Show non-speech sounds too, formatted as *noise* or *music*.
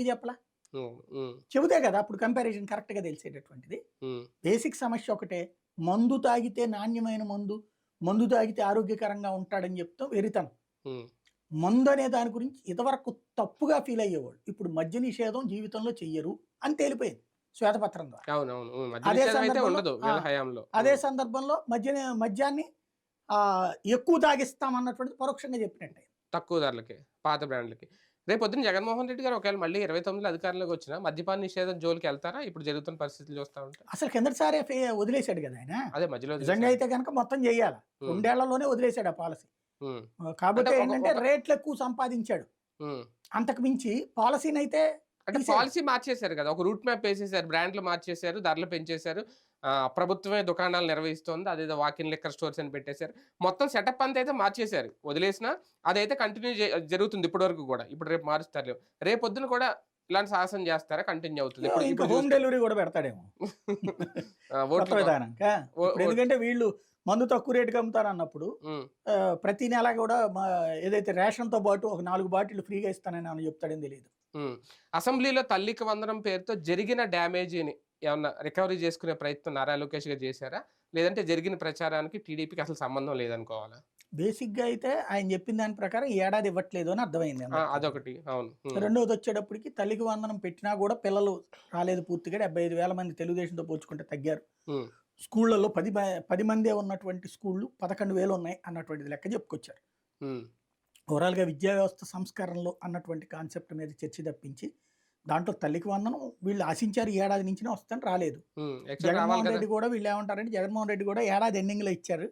చెప్పలా? చెబుతే కదా అప్పుడు కంపారిజన్ కరెక్ట్గా తెలిసేటటువంటిది. బేసిక్ సమస్య ఒకటే మందు తాగితే నాణ్యమైన మందు మందు తాగితే ఆరోగ్యకరంగా ఉంటాడని చెప్తాం వెరితనం. మందు అనే దాని గురించి ఇదివరకు తప్పుగా ఫీల్ అయ్యేవాళ్ళు ఇప్పుడు మద్య నిషేధం జీవితంలో చెయ్యరు అని తేలిపోయింది శ్వేతపత్రం ద్వారా. అదే సందర్భంలో- అదే సందర్భంలో మద్య మద్యాన్ని ఎక్కువ తాగిస్తాం అన్నటువంటిది పరోక్షంగా చెప్పినట్టే. తక్కువ ధరలకి పాత బ్రాండ్లకి రేపు పొద్దున్న జగన్మోహన్ రెడ్డి గారు ఒకవేళ మళ్ళీ ఇరవై తొమ్మిదిలో అధికారంలోకి వచ్చిన మద్యపాన నిషేధం జోలికి వెళ్తారా? ఇప్పుడు జరుగుతున్న పరిస్థితులు చూస్తా ఉంటే. అసలు కిందటిసారి ఫే- వదిలేశాడు కదా ఆయన? అదే మధ్యలో నిజంగా అయితే కనుక మొత్తం చెయ్యాలి ఉమ్, రెండేళ్ళలోనే వదిలేశాడు ఆ పాలసీ. కాబట్టి ఏంటంటే రేట్లు ఎక్కువ సంపాదించాడు. అంతకు మించి పాలసీని అయితే అంటే. పాలసీ మార్చేశారు కదా ఒక రూట్ మ్యాప్ వేసేసారు బ్రాండ్లు మార్చేశారు ధరలు పెంచేశారు ఆ, ప్రభుత్వమే దుకాణాలు నిర్వహిస్తోంది అదేదో వాకిన్ లిక్కర్ స్టోర్స్ అని పెట్టేశారు. మొత్తం సెటప్ అంతా అయితే మార్చేశారు. వదిలేసిన అదైతే కంటిన్యూ జరుగుతుంది ఇప్పటి వరకు కూడా. ఇప్పుడు రేపు మారుస్తారు రేపు పొద్దున కూడా ఇలాంటి సాహసం చేస్తారా? కంటిన్యూ అవుతుంది. ఇప్పుడు హోమ్ డెలివరీ కూడా పెడతాడేమో. *laughs* ఎందుకంటే వీళ్ళు మందు తక్కువ రేటుకి అమ్ముతారు అన్నప్పుడు ప్రతి నెల కూడా ఏదైతే రేషన్తో పాటు ఒక నాలుగు బాటిల్ ఫ్రీగా ఇస్తానని ఆయన చెప్తాడని తెలియదు. అసెంబ్లీలో తల్లికి వందనం పేరుతో జరిగిన డ్యామేజీని ఏమన్నా రికవరీ చేసుకునే ప్రయత్నం నారా లోకేష్ గారు చేశారా? లేదంటే జరిగిన ప్రచారానికి టీడీపీకి అసలు సంబంధం లేదనుకోవాలా? బేసిక్గా అయితే ఆయన చెప్పిన దాని ప్రకారం ఏడాది ఇవ్వట్లేదు అని అర్థమైంది. అదొకటి. అవును. ఉమ్, రెండవది వచ్చేటప్పటికి తల్లికి వందనం పెట్టినా కూడా పిల్లలు రాలేదు పూర్తిగా. డెబ్బై ఐదు వేల మంది తెలుగుదేశంతో పోల్చుకుంటే తగ్గారు. స్కూళ్ళల్లో పది పది మందే ఉన్నటువంటి స్కూళ్ళు పదకొండు వేలు ఉన్నాయి అన్నటువంటిది లెక్క చెప్పుకొచ్చారు. ఓవరాల్గా విద్యా వ్యవస్థ సంస్కరణలో అన్నటువంటి కాన్సెప్ట్ మీద చర్చ తప్పించి దాంట్లో తల్లికి వందనం వీళ్ళు ఆశించారు ఏడాది నుంచినే వస్తాను రాలేదు. జగన్మోహన్ రెడ్డి కూడా వీళ్ళు ఏమంటారంటే జగన్మోహన్ రెడ్డి కూడా ఏడాది ఎండింగ్లో ఇచ్చారు